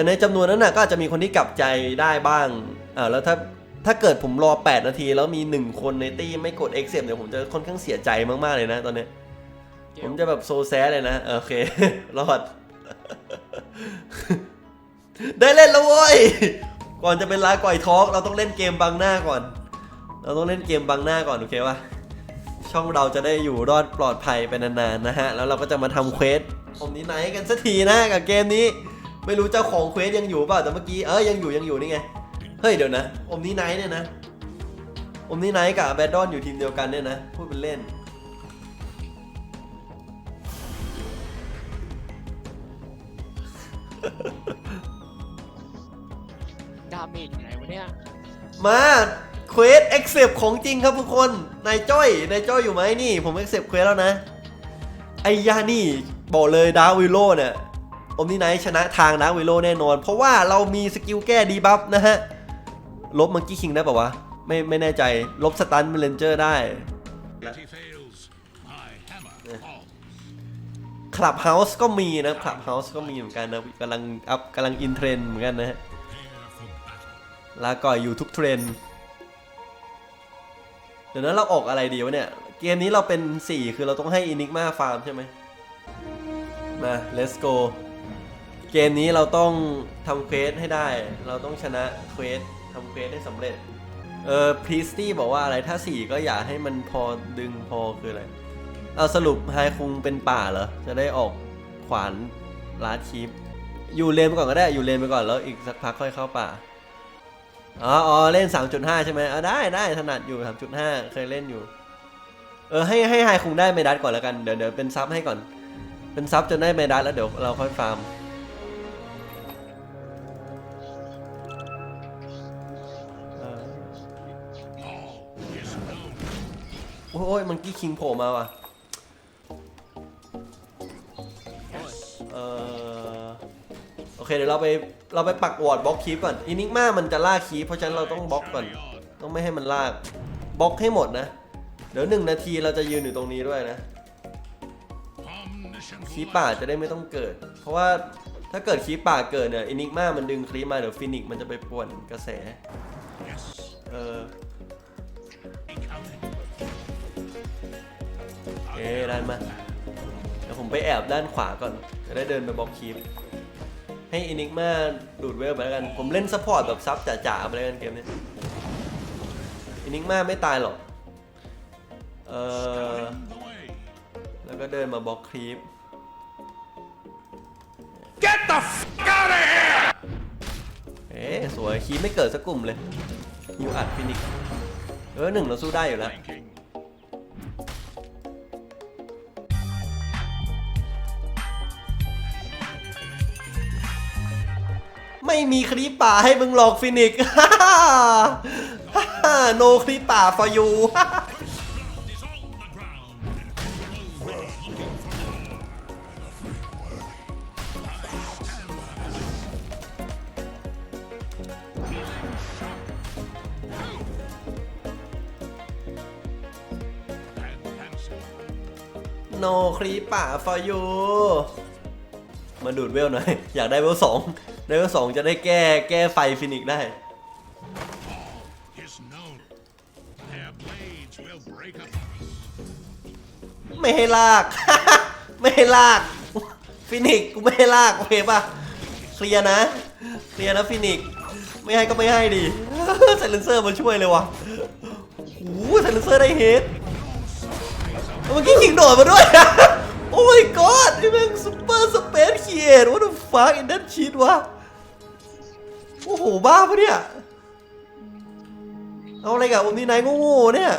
แต่ในจำนวนนั้นน่ะก็อาจจะมีคนที่กลับใจได้บ้างอ่าแล้วถ้าถ้าเกิดผมรอ 8 นาที แล้วมี 1 คนในตี้ไม่กด accept เนี่ยผมจะค่อนข้างเสียใจมาก ๆ เลยนะตอนเนี้ยผมจะแบบโซแซดเลยนะเออโอเค รอด ได้เล่นแล้วเว้ย ก่อนจะเป็นลาก่อยทอล์กเราต้องเล่นเกมบังหน้าก่อน เราต้องเล่นเกมบังหน้าก่อน โอเคปะช่องเราจะได้อยู่รอดปลอดภัยไปนานๆนะฮะ แล้วเราก็จะมาทำเควสผมนี้ไหนกันสักทีนะกับเกมนี้ ไม่รู้เจ้าของเควสยังอยู่เปล่าแต่เมื่อกี้เออยังอยู่ยังอยู่นี่ไง เฮ้ยเดี๋ยวนะ อมนี้ไนท์เนี่ยนะ อมนี้ไนท์กับแบดดอนอยู่ทีมเดียวกันเนี่ยนะ พูดเป็นเล่น ดาเมจอยู่ไหนวะเนี่ย มาเควส accept ของจริงครับทุกคน นายจ้อย นายจ้อยอยู่ไหมนี่ ผม accept เควสแล้วนะ ไอ้ยานี่ บอกเลยดาร์วิโลเนี่ย อมนี่ไนชนะทางดาร์วิโลแน่นอน เพราะว่าเรามีสกิลแก้ดีบัฟนะฮะ ลบมังกี้คิงได้ป่าวะ ไม่ไม่แน่ใจ ลบสตันเมลนเจอร์ได้คลับเฮาส์ก็มีนะคลับเฮาส์ก็มีเหมือนกันนะกำลังอัพกำลังอินเทรนเหมือนกันนะฮะ Prepare for battle. ลาก่อยอยู่ทุกเทรนเดี๋ยวนั้นเราออกอะไรดีวะเนี่ย เกมนี้เราเป็น 4 คือเราต้องให้อินิกมาฟาร์มใช่ไหมมา let's go เกมนี้เราต้องทำเควสให้ได้ เราต้องชนะเควสทำเควสให้สำเร็จ เออพรีสตี้บอกว่าอะไรถ้า4ก็อย่าให้มันพอดึงพอคืออะไร เอาสรุปไฮคุงเป็นป่าเหรอ จะได้ออกขวานลาชีฟอยู่เลนไปก่อนก็ได้ อยู่เลนไปก่อนแล้วอีกสักพักค่อยเข้าป่า อ๋อออเล่น 3.5 ใช่ไหมเออได้ได้ถนัดอยู่ 3.5 เคยเล่นอยู่ เออให้ให้ไฮคุงได้เมดัสก่อนแล้วกัน เดี๋ยวเดี๋ยวเป็นซับให้ก่อน เป็นซับจนได้เมดัสแล้วเดี๋ยวเราค่อยฟาร์ม โอ้ยมันกี้คิงโผล่มาว่ะ เออโอเคเดี๋ยวเราไปเราไปปักวอร์ดบล็อกคีปก่อนอินิกมามันจะล่าคีปเพราะฉะนั้นเราต้องบล็อกก่อน ต้องไม่ให้มันลากบล็อกให้หมดนะ เดี๋ยวหนึ่งนาทีเราจะยืนอยู่ตรงนี้ด้วยนะ Omniscient คีปป่าจะได้ไม่ต้องเกิด เพราะว่าถ้าเกิดคีปป่าเกิดเนี่ยอินิกมามันดึงคลีปมาเดี๋ยวฟินิกซ์มันจะไปป่วนกระแส Yes. เออ เอ๊ะด้านมาเดี๋ยวผมไปแอบด้านขวาก่อน จะได้เดินไปบล็อกคีปให้อินิกมาดูดเวลไปแล้วกัน ผมเล่นซัพพอร์ตแบบซับจ๋าๆไปแล้วกันเกมนี้อินิกมาไม่ตายหรอก เออ The way. แล้วก็เดินมาบล็อกคีป Get the f out of here! เอ๊ะสวยคีปไม่เกิดสักกลุ่มเลยยูอัดฟินิกซ์เออหนึ่งเราสู้ได้อยู่แล้ว ไม่มีคลีปป่าให้มึงหลอกฟินิกโนคลีปป่า for you โนคลีปป่า for you มาดูดเวลหน่อย อยากได้เวลสอง ได้เวลสองจะได้แก้แก้ไฟฟินิกซ์ได้ Is known. Their blades will break upon us. ไม่ให้ลาก ไม่ให้ลากฟินิกซ์กูไม่ให้ลากโอเคป่ะเคลียร์นะเคลียร์นะฟินิกซ์ไม่ให้ก็ไม่ให้ดิไซเลนเซอร์มาช่วยเลยวะโอ้โหไซเลนเซอร์ได้เฮดเมื่อกี้ขิงโดดมาด้วยโอ้ my god นี่แม่งซุปเปอร์สเปซเคียร์ what the fuck in that shit วะโอ้โหบ้าปะเนี่ย เอาอะไรกับอมนี่นายโง่ๆเนี่ย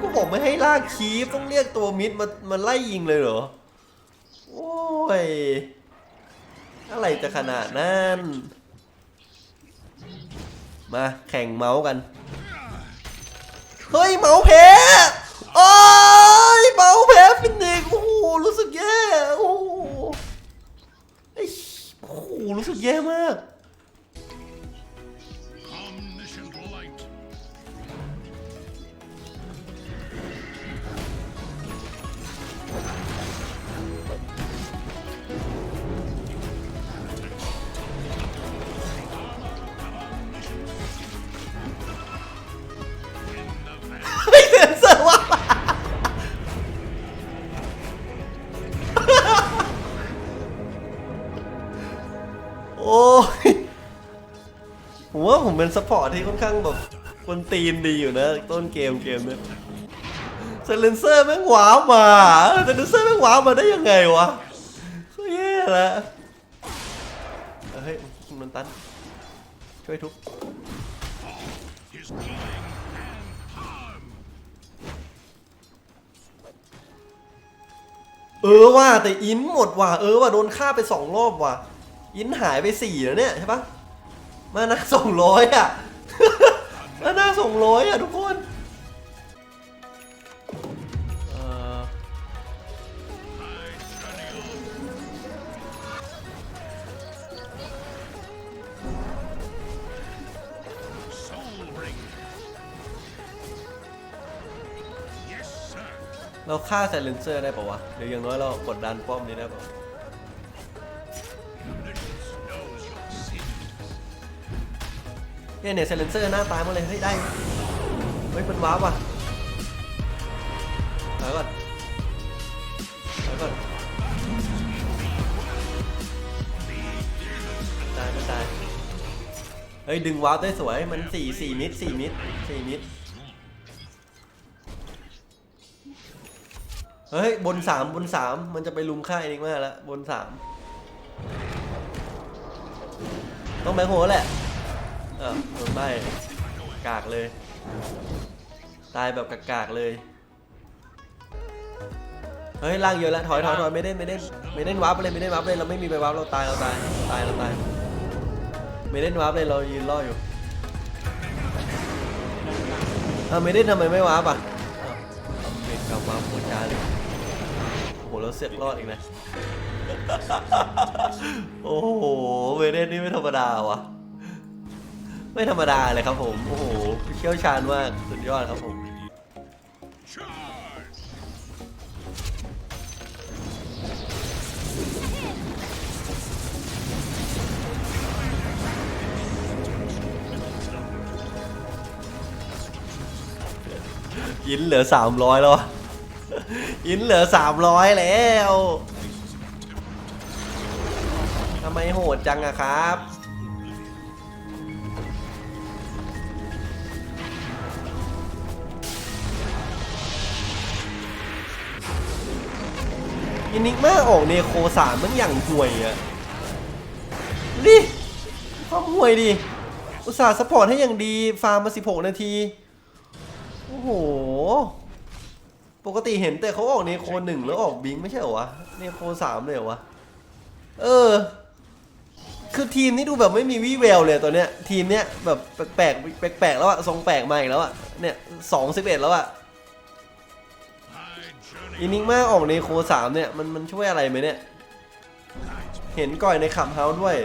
ก็บอกไม่ให้ลากคีฟต้องเรียกตัวมิดมามาไล่ยิงเลยเหรอ โอ้ย อะไรจะขนาดนั้น มาแข่งเมาส์กัน เฮ้ย เมาส์แพ้โอ้ยเมาส์แพ้ฟินิกโอ้โหรู้สึกแย่ โอ้โหไอ้โอ้โหรู้ เป็นสปอร์ตที่ค่อนข้างแบบคนตีนดีอยู่นะ ต้นเกมเกมเนี้ยเซเลนเซอร์แม่งหวาบมาเซเลนเซอร์แม่งหวาบมาได้ยังไงวะก็แย่แล้วเฮ้ยมันตันช่วยทุบเออว่าแต่อินหมดว่ะเออว่าโดนฆ่าไปสองรอบว่ะอินหายไปสี่แล้วเนี่ยใช่ปะ มานะสองร้อยอะ มานะสองร้อยอะทุกคนเออ Soul ring. Yes, sir. เราฆ่าไซเลนเซอร์ได้ปะวะหรืออย่างน้อยเรากดดันป้อมนี้ได้ปะ เนี่ยเนี่ยไซเลนเซอร์หน้าตายหมาเลยเฮ้ยได้เฮ้ยมันว้าวว่ะถอยก่อนถอยก่อนตายไม่ตายเฮ้ยดึงว้าวได้สวยมันสี่สี่มิดสี่มิดสี่มิดเฮ้ยบนสามบนสามมันจะไปลุมค่ายนิกมากแล้วบนสามต้องแบงค์โหแหละ เออโดนใบกากเลย ตายแบบกากๆเลย เฮ้ยล่างเยอะแล้วถอยถอยถอยไม่เล่นไม่เล่นไม่เล่นวาร์ปเลยไม่เล่นวาร์ปเลยเราไม่มีไปวาร์ปเราตายเราตายตายเราตายไม่เล่นวาร์ปเลยเรายืนรออยู่อ้าวไม่เล่นทำไมไม่วาร์ปอะอ้าวเอาเป็นกับวาร์ปหัวช้าเลยโอ้โหเราเสือกรอดอีกนะ โอ้โหไม่เล่นนี่ไม่ธรรมดาวะ ไม่ธรรมดาเลยครับผม โอ้โหเชี่ยวชาญมาก สุดยอดครับผมอินเหลือสามร้อยแล้ว อินเหลือสามร้อยแล้ว ทำไมโหดจังอะครับ อินิกมาออกเนโคสามมันอย่างห่วยอะดิความห่วยดิ อุตส่าห์สปอร์ตให้อย่างดี ฟาร์มมา16นาที โอ้โห ปกติเห็นแต่เขาออกเนโคหนึ่งแล้วออกบิงไม่ใช่เหรอวะ เนโคสามเลยเหรอวะ เออ คือทีมนี้ดูแบบไม่มีวี่แววเลยตัวเนี้ย ทีมเนี้ยแบบแปลกแปลกแล้วอะทรงแปลกมาอีกแล้วอะเนี่ยสองสิบเอ็ดแล้วอะ อินิกมาออกเนโคสามเนี่ยมันมันช่วยอะไรไหมเนี่ย เห็นก่อยในขับเฮาด้วย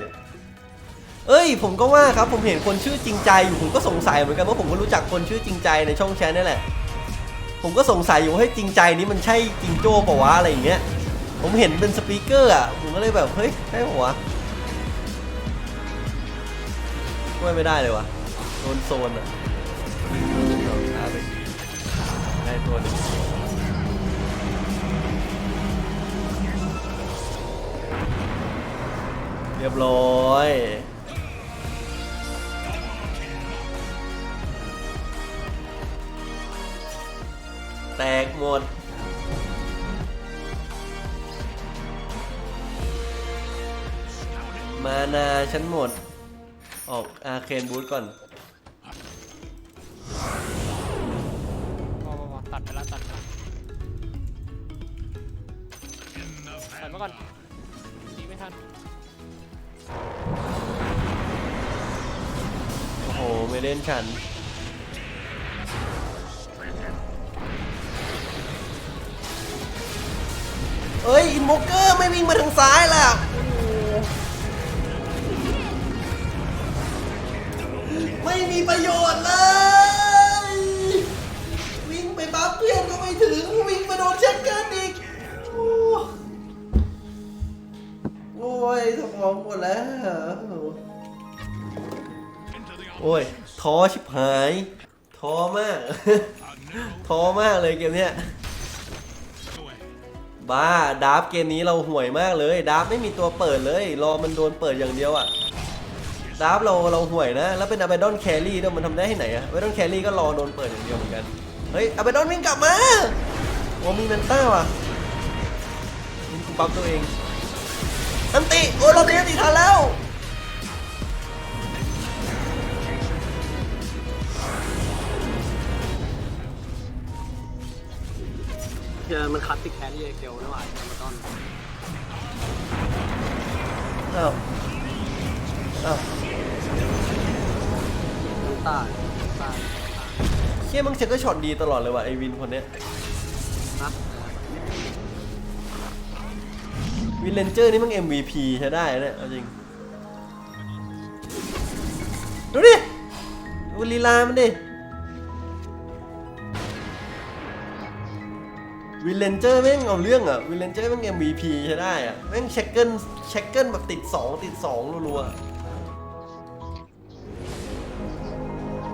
เอ้ย ผมก็ว่าครับผมเห็นคนชื่อจริงใจอยู่ผมก็สงสัยเหมือนกันว่าผมก็รู้จักคนชื่อจริงใจในช่องแชทนี่แหละ ผมก็สงสัยอยู่ว่าให้จริงใจนี้มันใช่จริงโจ้ปล่าวะอะไรอย่างเงี้ย ผมเห็นเป็นสปีกเกอร์อะผมก็เลยแบบเฮ้ยใช่ปล่าวะช่วยไม่ได้เลยวะโดนโซนอะได้ตัวหนึง รียบร้อย แตกหมดมานาฉันหมด ออกอาเคนบูธก่อน ฉัน เอ้ย อินโมเกอร์ไม่วิ่งมาทางซ้ายล่ะไม่มีประโยชน์เลย วิ่งไปบัฟเพื่อนก็ไม่ถึง วิ่งมาโดนเช็คเกินอีก โอ้ยสมองหมดแล้ว โอ้ย ท้อชิบหาย ท้อมาก ท้อมากเลยเกมเนี้ยบ้าดาร์ฟเกมนี้เราห่วยมากเลยดาร์ฟไม่มีตัวเปิดเลย รอมันโดนเปิดอย่างเดียวอะดาร์ฟเราเราห่วยนะ แล้วเป็นอาเบดอนแครี่ด้วยมันทำได้ที่ไหนอะอาเบดอนแครี่ก็รอโดนเปิดอย่างเดียวเหมือนกัน เฮ้ยอาเบดอนวิ่งกลับมาโอ้มีเมนต้าว่ะนี่กูปั๊บตัวเองอันติโอ้ยเราเตียนติทันแล้ว อมันคลาสสิกแครี่เกลด้วยว่ะมาต้นอ้าวอ้าวต้าต้าเชี่ยมึงเช็คก็ช็อตดีตลอดเลยว่ะไอวินคนเนี้ยนะวินเลนเจอร์นี่มึง MVP ใช้ได้นะเนี่ยเอาจริง ดูดิดูลีลามันดิ วินเลนเจอร์แม่งเอาเรื่องอะวินเลนเจอร์แม่ง MVP ใช้ได้อะแม่งเช็คเกิลเช็คเกิลแบบติด 2 ติด 2 รัวๆ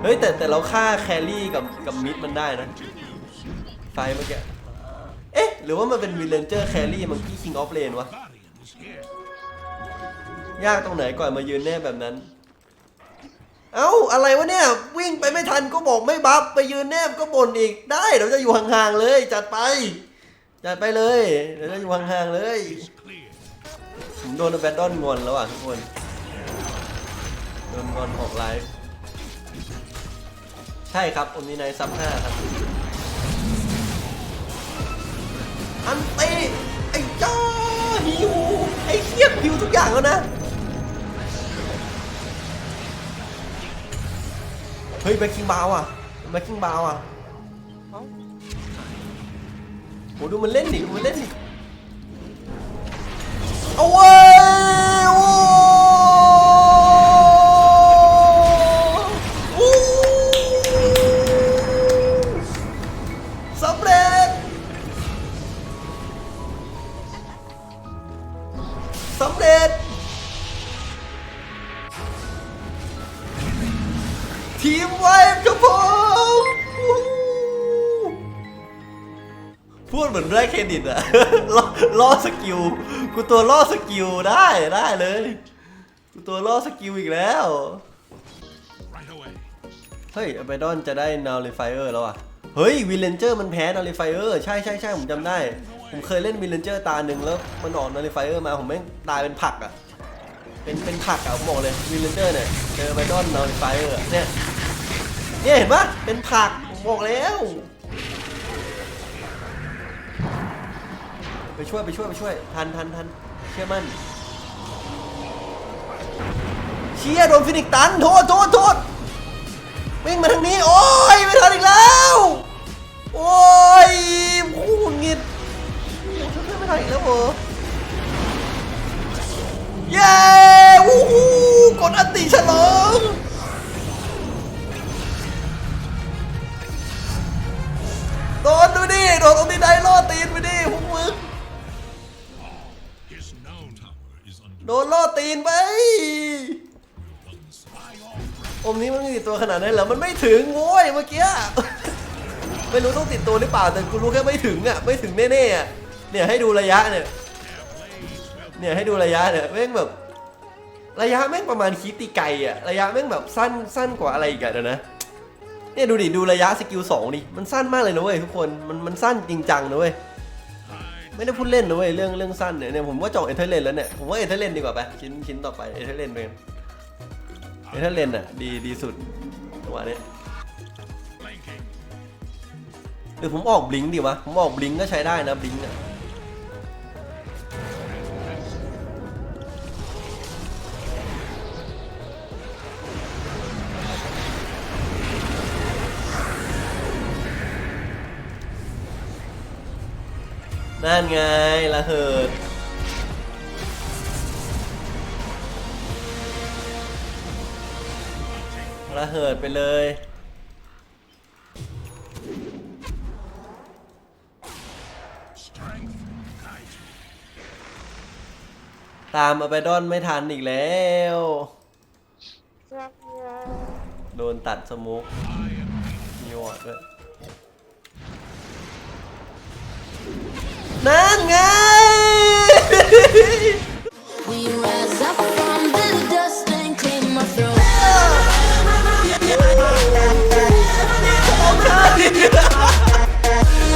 เฮ้ย แต่แต่เราฆ่าแครี่กับกับมิดมันได้นะ ไฟเมื่อกี้ เอ๊ะ หรือว่ามันเป็นวินเลนเจอร์แครี่มันกี้คิงออฟเลนวะ ยากตรงไหนก่อนมายืนแน่แบบนั้น เอ้าอะไรวะเนี่ย วิ่งไปไม่ทันก็บอกไม่บัฟไปยืนแนบก็บ่นอีกได้เดี๋ยวจะอยู่ห่างๆเลย จัดไป จัดไปเลยเดี๋ยวจะอยู่ห่างๆเลยผมโดนแบดดอนงอนแล้วอะทุกคนโดนงอนออกไลฟ์ใช่ครับอมนี้ในซับห้าครับ อันเตไอ้จ้าหิวไอ้เคียบหิวทุกอย่างแล้วนะ เฮ้ยแบ็คกิ้งบาวอะแบ็คกิ้งบาวอะโหดูมันเล่นดิมันเล่นดิเอาเว้ย ได้เครดิตอะล่อล่อสกิล กูตัวล่อสกิลได้ได้เลย กูตัวล่อสกิลอีกแล้ว เฮ้ยอ b บดอนจะได้ Nullifier แล้วอะ เฮ้ยวิลเลนเจอร์มันแพ้ Nullifier ใช่ใช่ใช่ผมจำได้ ผมเคยเล่นวิลเลนเจอร์ตาหนึ่งแล้วมันออก Nullifier มาผมแม่งตายเป็นผักอะ เป็นเป็นผักอะผมบอกเลยวิลเลนเจอร์เนี่ยเจอ b บดอน Nullifier อะเนี่ยเนี่ยเห็นปะเป็นผักผมบอกแล้ว ไปช่วยไปช่วยไปช่วย ทันทันทันเชื่อมั่นเชียโดนฟินิกซ์ตันโทษโทษโทษวิ่งมาทางนี้ โอ้ยไม่ทันอีกแล้ว โอ้ยโอ้โหหงุดหงิดช่วยไม่ทันอีกแล้วเหรอเย้วู้ฮู้กดอันติฉลองโดนดูดิโดนตรงนี้ได้ล่อตีนไปดิ โดนล่อตีนไป อมนี้มันติดตัวขนาดนั้นเหรอ มันไม่ถึงโว้ยเมื่อกี้ ไม่รู้ต้องติดตัวหรือเปล่า แต่กูรู้แค่ไม่ถึงอะ ไม่ถึงแน่ๆอะ เนี่ยให้ดูระยะเนี่ย เนี่ยให้ดูระยะเนี่ยแม่งแบบ ระยะแม่งประมาณคิดตีไกลอะ ระยะแม่งแบบสั้นสั้นกว่าอะไรอีกอะเดี๋ยวนะ เนี่ยดูดิ ดูระยะสกิลสองดิ มันสั้นมากเลยนะเว้ยทุกคน มันมันสั้นจริงจังนะเว้ย ไม่ได้พูดเล่นนะเว้ยเรื่องเรื่องสั้นเนี่ยเนี่ยผมว่าจองเอเธอร์เลนแล้วเนี่ยผมว่าเอเธอร์เลนดีกว่าไปชิ้นชิ้นต่อไปเอเธอร์เลนเป็นเอเธอร์เลนอะดีดีสุดตัวเนี้ยหรือผมออกบลิงก์ดีวะผมออกบลิงก์ก็ใช้ได้นะบลิงก์อะ นั่นไงละเหิดระเหิดไปเลย Strength. Nice. ตามอ b บดอนไม่ทันอีกแล้ว โดนตัดสโมุก I am มีวอร์ดด้วย นั่นไง We rise อ้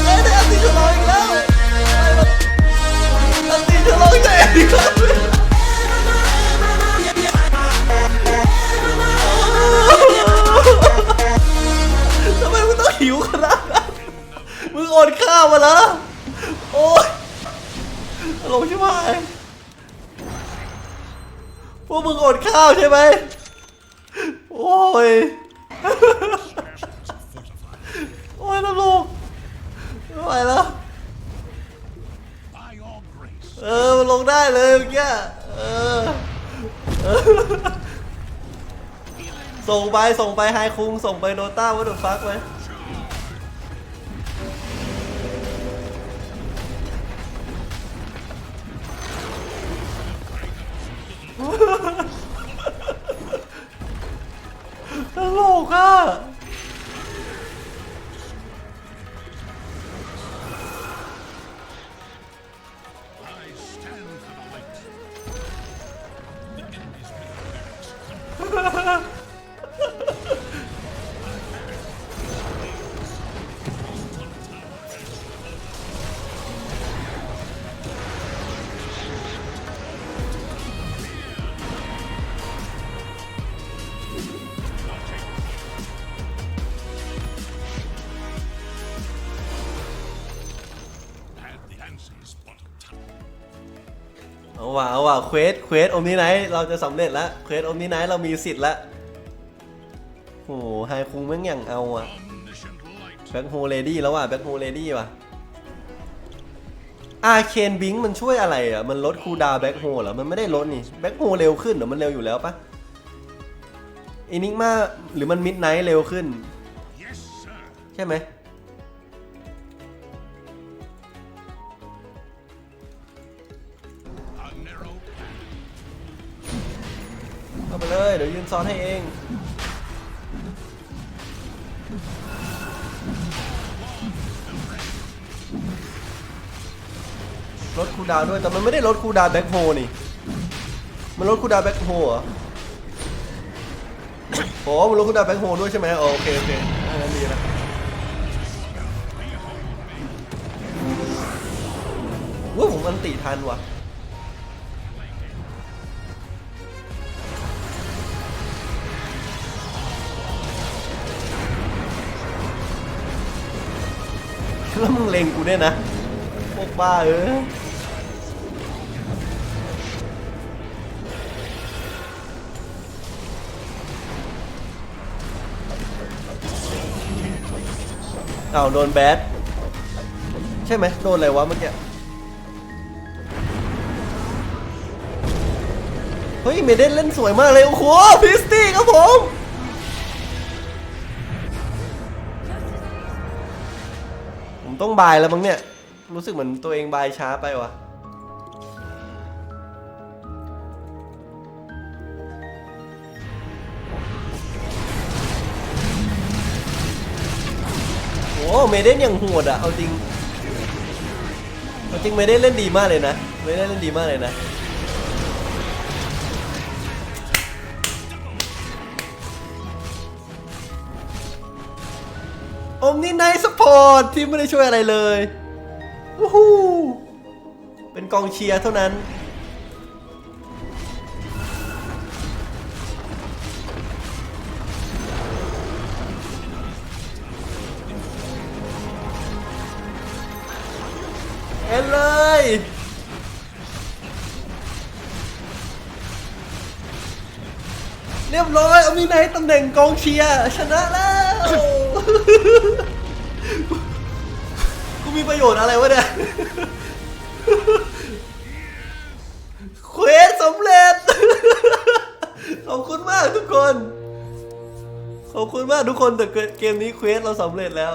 เอ้ยตีจก็องแล้วตีจะร้องแต่นทำไมมึงต้องหิวขนาดนั้นมึงอดข้าวมาแล้ว ตลกใช่ไหมพวกมึงอดข้าวใช่ไหมโอ้ย โอ้ยตลกไม่ไหวแล้ว เออมันลงได้เลยเมื่อกี้เออเออ ส่งไปส่งไปไฮคุงส่งไปโดต้าวัตถุฟักไว้ เอาว่ะเอาว่ะเควสเควสอมนี้ไนท์เราจะสำเร็จแล้วเควสอมนี้ไนท์เรามีสิทธิ์แล้วโอ้โหไฮคุงแม่งอย่างเอาอะ Omniscient light. แบ็คโฮเลดี้แล้วว่ะแบ็คโฮเลดี้ว่ะอาเคนบิงมันช่วยอะไรอะ มันลดคูลดาวน์แบ็คโฮเหรอ มันไม่ได้ลดนี่แบ็คโฮเร็วขึ้นเหรอมันเร็วอยู่แล้วปะอินิกมาหรือมันมิดไนท์เร็วขึ้น Yes, sir. ใช่ไหม เข้าไปเลย เดี๋ยวยืนซ้อนให้เอง ลดคูดาวด้วย แต่มันไม่ได้ลดคูดาวแบ็คโฮนี่ มันลดคูดาวแบ็คโฮเหรอโอ้มันลดคูดาวแบ็คโฮด้วยใช่ไหมอ๋อโอเค โอเคอันนั้นดีนะว้าผมอันติทันว่ะ แล้วมึงเลงกูเนี่ยนะพวกบ้าเออเอาโดนแบดใช่ไหมโดนอะไรวะเมื่อกี้เฮ้ยเมเดนเล่นสวยมากเลย โอ้โหพิสตี้ครับผม ต้องบายแล้วมั้งเนี่ย รู้สึกเหมือนตัวเองบายช้าไปวะโอ้เมเดนอย่างโหดอะเอาจริงเอาจริงเมเดนเล่นดีมากเลยนะเมเดนเล่นดีมากเลยนะ นี่ไนท์สปอร์ตที่ไม่ได้ช่วยอะไรเลยวู้ฮู้เป็นกองเชียร์เท่านั้น เอ็นเลยเรียบร้อยเอามีไนท์ตำแหน่งกองเชียร์ชนะแล้ว กูมีประโยชน์อะไรวะเนี่ยเควสสำเร็จ ขอบคุณมากทุกคน ขอบคุณมากทุกคนแต่เกมนี้เควสเราสำเร็จแล้ว